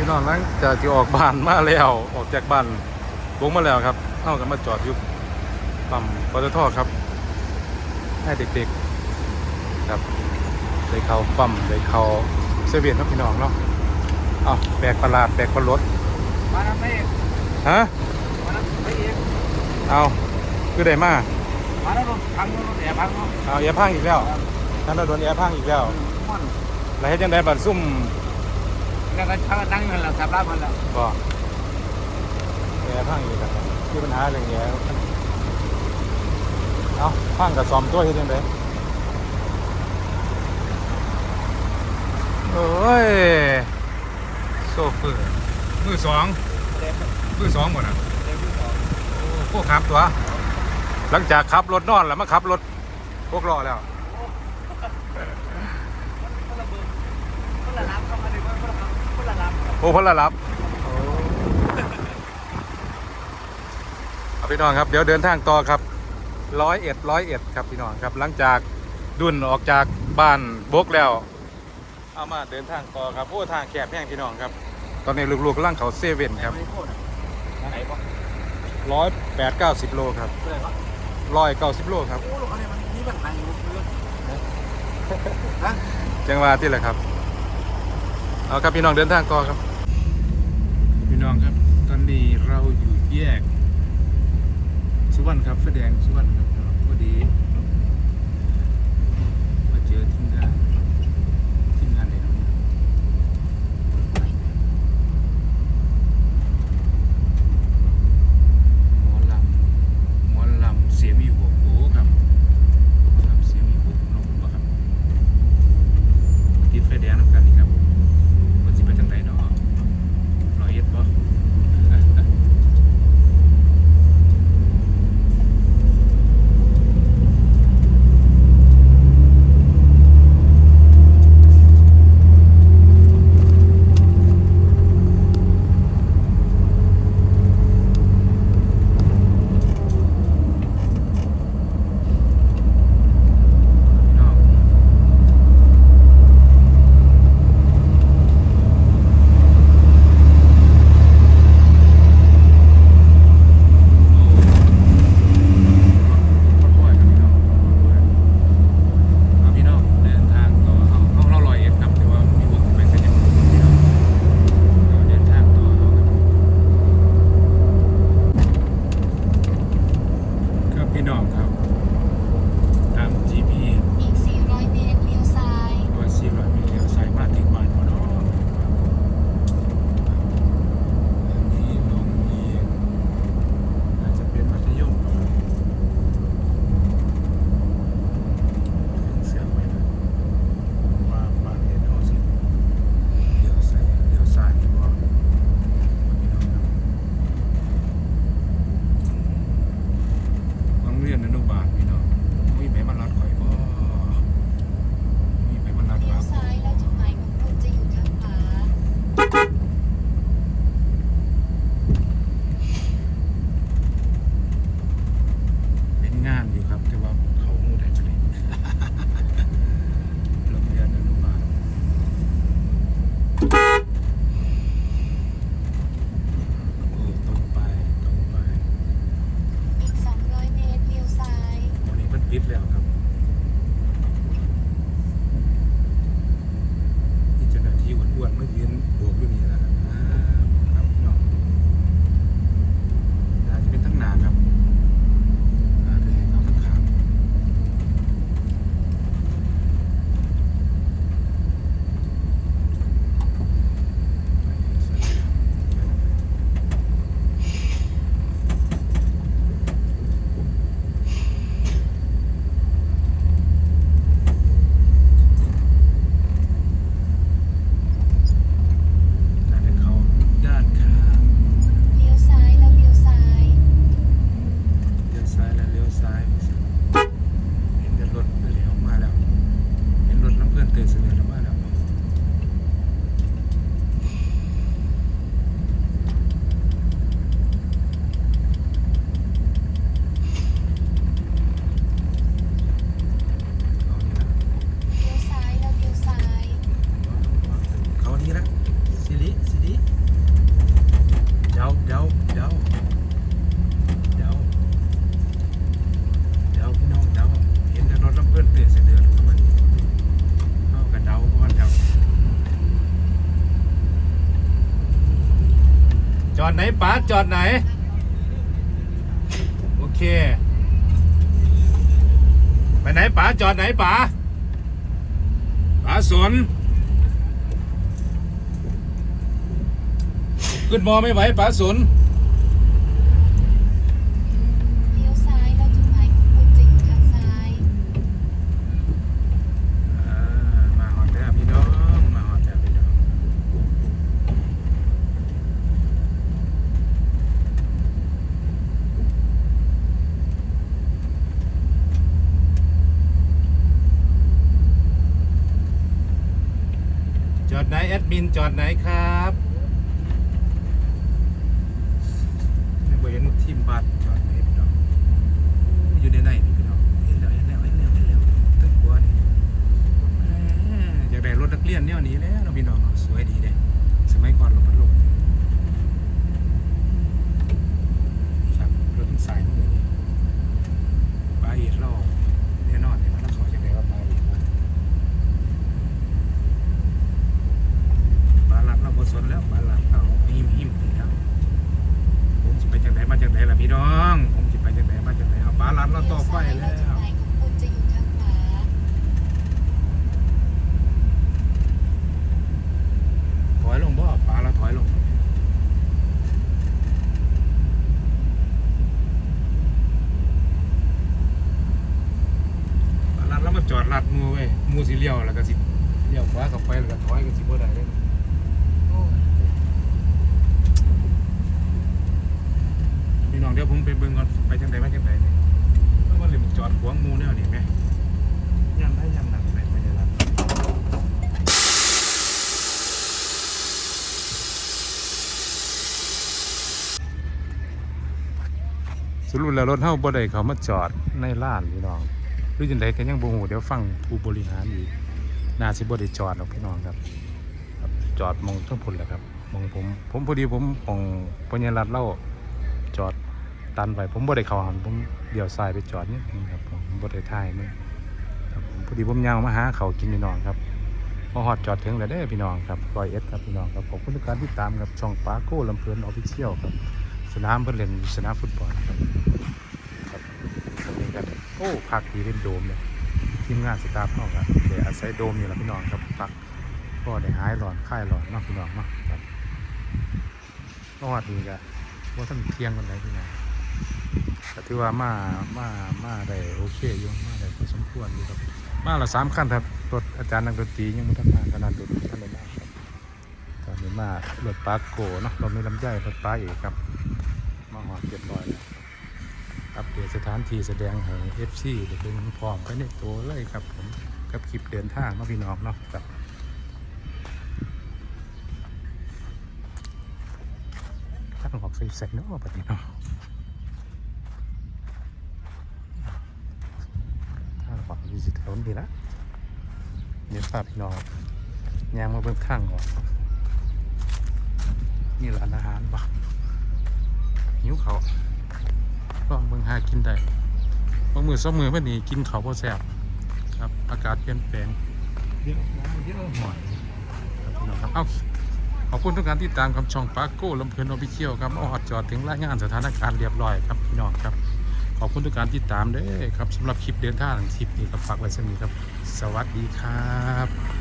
พี่น้องหลังจากที่ออกบ้านมาแล้วออกจากบ้านวงมาแล้วครับเข้ากันมาจอดอยู่ปั๊มปตทครับ ให้เด็กๆครับได้เข้าปั๊มได้เข้าเซเว่นครับพี่น้องเนาะเอาแบกประหลาดแบกประรถมาแล้วไมฮะมาแล้วไมเอาคือได้มามาแล้วรถพังรถแอบพังเนาะเอาแอร์พังอีกแล้วท่านโดนแอร์พังอีกแล้วแล้วเฮ็ดจังไดบัดซุ่ม แล้วก็ช่างนั่งเงินแล้วสับรับมันแล้วบ่แอร์พังอีกแล้วมีปัญหาเรื่องแอร์เอาพังกับซ่อมตัวเฮ็ดจังไดโอ้ยโซเฟอร์มือสองเด็กมือสองหมดอะเด็กที่สองพวกขับตัว หลังจากขับรถนอนแล้วมาขับรถพวกล้อแล้ว คนละเบอร์คนละรับเข้ามา โอ้พละรับเอาพี่น้องครับ เดี๋ยวเดินทางต่อครับร้อยเอ็ดร้อยเอ็ดครับพี่น้องครับ หลังจากดุนออกจากบ้านบกแล้ว เอามาเดินทางต่อครับโอ้ทางแคบแห้งพี่น้องครับ ตอนนี้ลูกๆกำลังเขาเซเว่นครับไม่โคตรไหนวะร้อยแปดเก้าสิบโลครับเท่าไหร่วะร้อยเก้าสิบโลครับโอ้ลูกอะไรมันมีปัญหาอยู่เรื่องนะจังหวะที่แหละครับ เอาครับพี่น้องเดินทางต่อครับ พี่น้องครับ ตอนนี้เราอยู่แยก สุวรรณครับแสดงสุวรรณครับพอดี จอดไหนป๋าจอดไหน โอเค ไปไหนป๋าจอดไหนป๋าป๋าสนขึ้นมอไม่ไหวป๋าสน เลี้ยวซ้ายแล้วจุดหมายของคุณจะอยู่ทางซ้าย อ่ามาหอดแล้วพี่น้อง มาหอดแล้วพี่น้อง จ บินจอดไหนครับไม่เห็นทีมบัตรจอดไหนพี่น้องโอ้อยู่ในไหนนี่พี่น้องเห็นแล้วเห็นแล้วเห็นแล้วเห็นแล้วตึกหัวนี่แหมอยากได้รถนักเรียนเนี่ยนี้แหล้วเนาะพี่น้องเนาะสวยดีเด้สมัยก่อนรถพัดลมนี่ครับรถสายมือนี่ปลาเอียดเราแน่นอนเลยว่าเราขอจะได้ว่าปลาเอียดว่า ปลาหลัดเราบสนแล้วปลาหลัดเอาหิมหิมนี่ครับผมจะไปจากไหนมาจากไหนล่ะพี่น้อง ผมจะไปจากไหนมาจากไหนเอาปลาหลัดเราต่อไฟ เลี้ยว แล้ ซ้ายว แล้วจุดหมายของคุณจะอยู่ทางขวา ถอยลงบ่ปลาเราถอยลงปลาหลัดเรามาจอดลัดหมูเว้ยหมูสิเลี้ยวแล้วก็สิเลี้ยวขวากับไปแล้วก็ถอยก็สิบ่ได้เลยโอ้ยพี่น้องเดี๋ยวผมไปเบิ่งก่อนไปจังไดมาจังไดนี่เพราะว่าเลยมันจอดขวางหมูแนวนี่แหมย่ำได้ย่ำหนักไปไม่ได้รับ สรุปแล้วรถเฮาบ่ได้เขามาจอดในร้านพี่น้องหรือจังไดก็ยังบ่ฮู้เดี๋ยวฟังผู้บริหารอีกน่าสิบ่ได้จอดหรอกพี่น้องครับ จอดมองทั้งพุ่นแหละครับมองผมผมพอดีผมของปัญญารัตน์เล่าจอดตันไว้ผมบ่ได้เข้าหันผมเดี่ยวซ้ายไปจอดนิดนึงครับผมบ่ได้ถ่ายมันครับพอดีผมยาวมาหาเขากินพี่น้องครับพอฮอดจอดถึงแล้วเด้พี่น้องครับรอยเอ็ดครับพี่น้องครับขอบคุณทุกการติดตามครับช่องปาโก้ลำเพลินออฟฟิเชียลครับ สนามเพื่อเล่นสนามฟุตบอลครับครับตรงนี้กันโอ้พักดีเล่นโดมเลยทีมงานสตาฟเข้ากันเดี๋ยวอาศัยโดมนี่แหละพี่น้องครับพักก็ได้หายร้อนคลายร้อนนาะพี่น้องเนาะครับก็วัดดีกันว่าท่านเที่ยงกันไหนพี่น้องแต่ถือว่ามามามาได้โอเคอยู่มาได้พอสมควรอยู่ครับมาละสามขั้นครับรถอาจารย์นักดนตรียังไม่ทันมาขนาดดนตรีท่านเลยมาครับตอนนี้มารถปาโกเนาะเรามีลำไยรถปาเอกครับ เรียบร้อยแล้วอัปเดตสถานที่แสดงให้ FC ได้เบิ่งพร้อมไปในตัวเลยครับผมกับคลิปเดินทางเนาะพี่น้องเนาะครับทางออกใส่ใส่เนาะปฏิเนาะทางออกวิสิตเขาดีละเดี๋ยวพาพี่น้องยางมาเบิ่งข้างก่อนนี่ร้านอาหารบ่ หิวเขาวลองเบิ่งหากินได้บางมือสองมือเพื่อนนี่กินเขาวพอแซ่บครับอากาศเปลี่ยนแปลงเยอะน้ำเยอะหน่อยครับพี่น้องครับเอ้าขอบคุณทุกการที่ตามคำช่องปาโก้ลำเพลินออฟฟิเชียลครับเอาหอดจอดถึงรายงานสถานการณ์เรียบร้อยครับพี่น้องครับ ขอบคุณทุกการที่ตามเด้อครับสำหรับคลิปเดินทางทริปนี้ครับฝากไว้สนิทครับ สวัสดีครับ